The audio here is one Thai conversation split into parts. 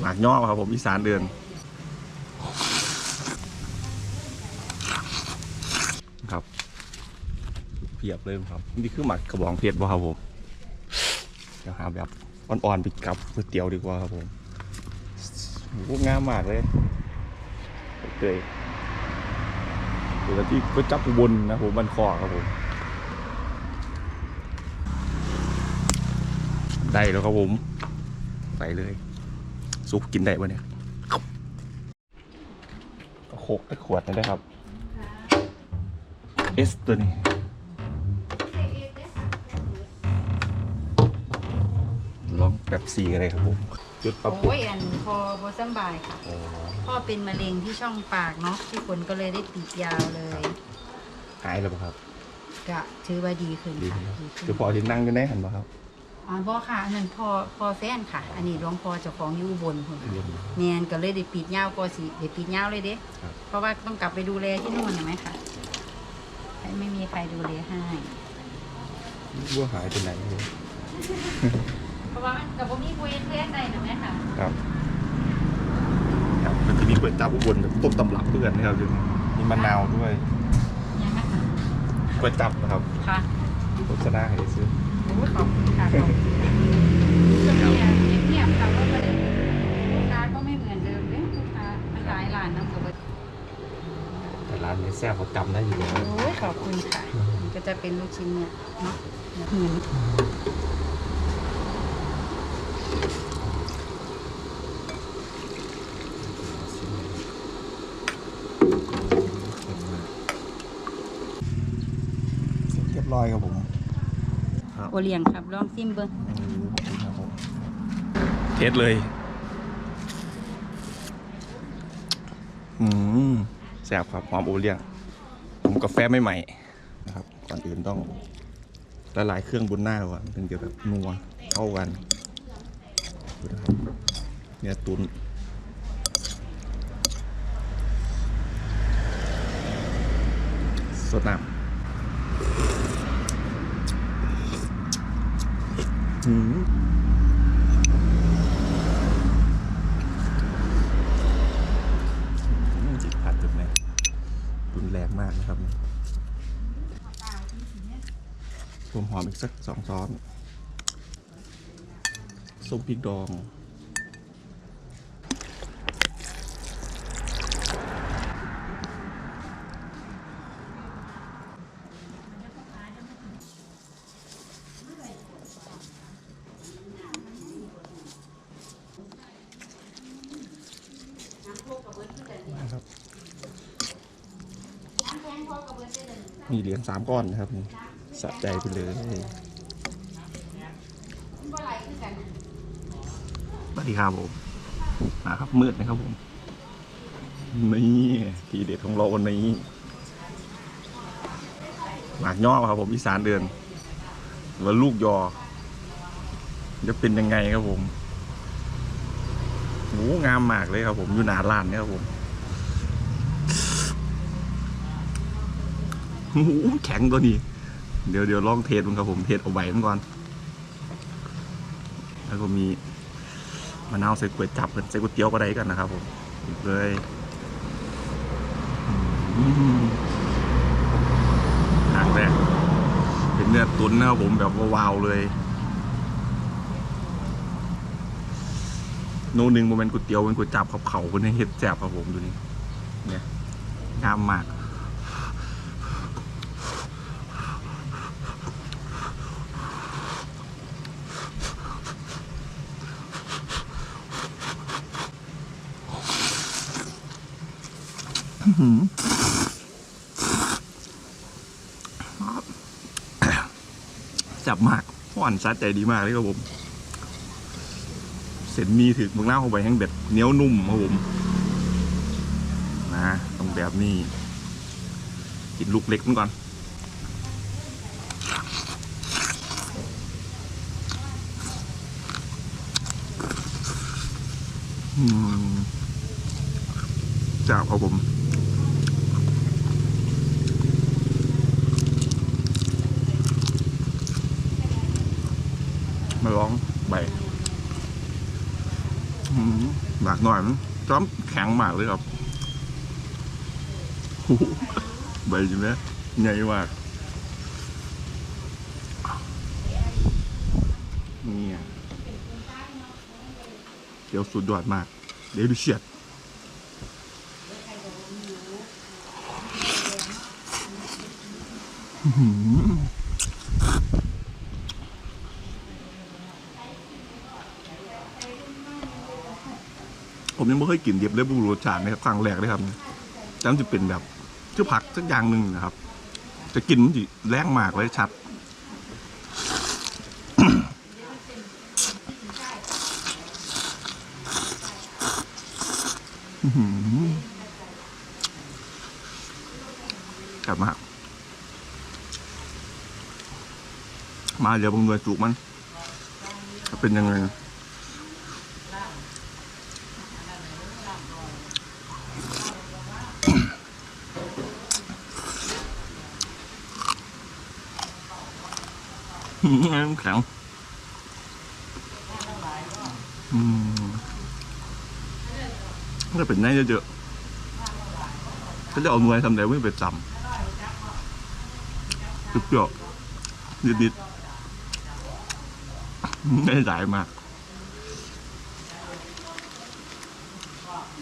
หมากย่อครับผมอีสานเดือนครับเพียบเลยครับ นี่คือหมักกระบองเพชรบ่ครับผมเดี๋ยวหาแบบอ่อนๆไปกับก๋วยเตี๋ยวดีกว่าครับผมโอ้งามมากเลยเกยเดี๋ยวที่ก็จับอุบลนะผมมันคอครับผมได้แล้วครับผมใส่เลย ซุปกินได้ปะเนี่ยก็โคกตะขวดนี่ได้ครับเอสตัวนี้ลองแบบซีกันเลยครับผมจุดปรับปรุงโอ้ยอันพอพอสำบายค่ะอ๋อพ่อเป็นมะเร็งที่ช่องปากเนาะที่คนก็เลยได้ติดยาวเลย หายแล้วปะครับ ก็ถือว่าดีขึ้นดีค่ะครับดีขึ้นคือพอที่นั่งอยู่ในหันปะครับ อ๋อพ่อค่ะ อันนั้นพ่อพ่อแฟนค่ะ อันนี้หลวงพ่อเจ้าของอยู่อุบนคนค่ะเรียนเนียนก็เลยได้ปิดยาวก็สิได้ปิดยาวเลยเด้ครับ เพราะว่าต้องกลับไปดูแลที่นู่นเห็นไหมคะให้ไม่มีใครดูแลให้ว่าหายไปไหนเลยเพราะว่ามันกับผมมีเวทเวทใดเห็นไหมคะครับครับมันจะมีเปิดจับอุบลแบบต้มตำรับเพื่อนนะครับอยู่นี่มีมะนาวด้วยยังไงคะเปิดจับนะครับค่ะ โฆษณาให้ซื้อโอ้ย ขอบคุณค่ะขอบคุณค่ะช่วงนี้เงียบๆค่ะเพราะว่าลูกค้าก็ไม่เหมือนเดิมเลยลูกค้ามันหลายร้านน้ำกับแต่ร้านนี้แซ่บเขาจำได้อยู่แล้วโอ้ยขอบคุณค่ะมันก็จะเป็นลูกชิ้นเนี่ยเนาะเหมือนเรียบร้อยครับผม ครับโอเลียงครับ ลองซิมเบิ้งเทสเลยอืมแซ่บครับหอมโอเลี้ยง ผมกาแฟไม่ใหม่นะครับ ก่อนอื่นต้องละลายเครื่องบนหน้าก่อนถึงจะแบบนัวเข้ากันดูนะครับเนื้อตุนสดน้ำอืม อืม จิตผัดจุดไหมรุนแรงมากนะครับรวมหอมอีกสักสองช้อนส้มพริกดอง นะครับ มีเหรียญสามก้อนนะครับสะใจไปเลยสวัสดีครับผมมาครับมืดนะครับผมนี่ทีเด็ดของเราวันนี้หมากย่อครับผมอีสานเดือนหรือว่าลูกยอจะเป็นยังไงครับผมโหงามมากเลยครับผมอยู่หนาร้านเนี่ยครับผม โอ้โห แข็งตัวนี้ เดี๋ยวเดี๋ยวลองเทสมันครับผมเทสเอาใบมันก่อน แล้วก็มีมะนาวใส่ก๋วยจับกันใส่ก๋วยเตี๋ยวก็ได้กันนะครับผมเลยอืมหางแรกเป็นเนื้อตุ๋นนะครับผมแบบวาวๆเลย โนหนึ่งโมเมนต์ก๋วยเตี๋ยวเป็นก๋วยจับเขาเขาคนนี้เฮ็ดแจบครับผมดูนี่เนี่ยงามมาก จับมากพ่อนซัดใจดีมากเลยครับผม เส้นหมีถึกมึงเล่าเข้าไปแห้งเบ็ดเหนียวนุ่มครับผม นะต้องแบบนี้ กินลูกเล็กมันก่อนจับครับผม มาร้องใบอื อืม หน่อยมันจ้อมแข็งมากเลยครับโอ้โหใบใช่ไหมใหญ่มากนี่เดี๋ยวสุดยอดมาก เดี๋ยวดูเชียดอื้อหือ ผมยังไม่เคยกินเดียบเล็บบูรสชาตินะครับครั้งแรกเลยครับจำจะเป็นแบบชื่อผักสักอย่างหนึ่งนะครับ จะกินมันจแรงมากเลยชัดกลับมามาเดี๋ยวบางหน่วยจุกมันจะเป็นยังไงอืม น้ำแข็งอืมก็เป็นไงเยอะๆก็จะเอาหน่วยทำแต่ไม่ไปจำเปรี้ยวๆนิดๆไม่ได้มาก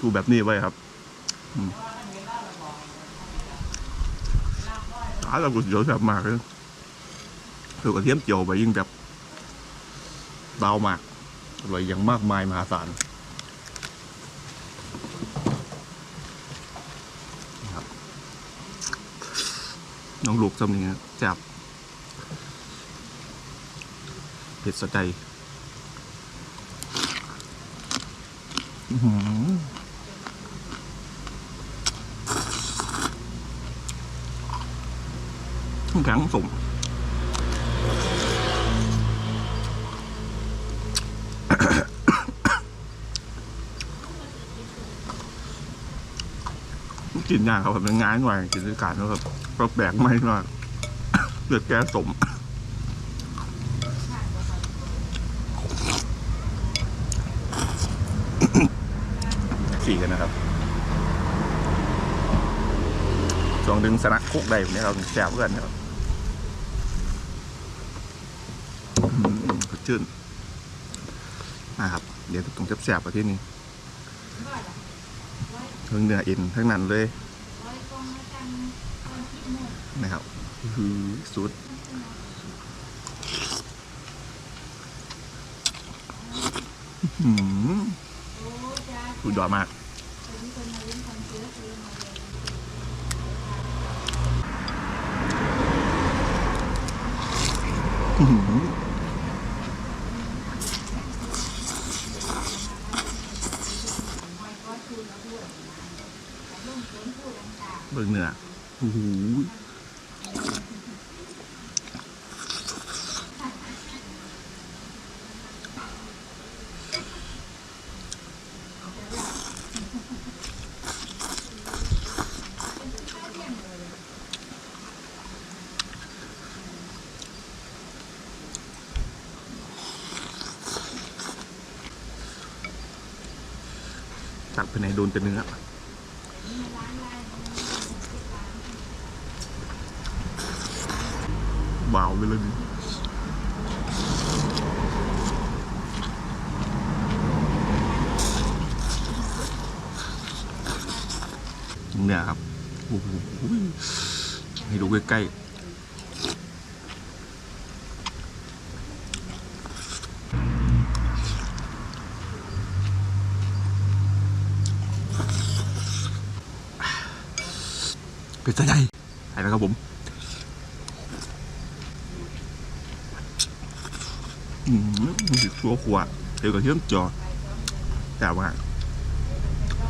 ดูแบบนี้ไว้ครับอืมร้าเราก๋วยเตี๋ยวแบบมากเลย คือกระเทียมเจียวไปยิ่งแบบเบามากอร่อยอย่างมากมายมหาศาลนะครับน้องลูกจำนี้นะจับเผ็ดสะใจหือแข็งสม กินยากครับแบบง่ายหน่อยกินด้วยกันแล้วแบบก็แบกไม่มากเลือดแก้สมสี่กันนะครับช่วงดึงสนักคุกได้ผมเนี่ยเราแสบเพื่อนครับชื่นนะครับ เดี๋ยวตรงแสบๆไปที่นี่ ทั้งเนื้อเอ็นทั้งนั้นเลยนะครับคือสุดอื้อหือสุดอมาก อื้อหือเบิ่งเนื้อโอ้โห ตักไปไหนโดนแต่เนื้อ บาไปเลยดิเนี่ยครับโอ้โหให้ดูใกล้ๆเป็นใจใหญ่ไปแล้วครับผม อืมตัวขวดเดี๋ยวกับเทียมจอแต่ว่า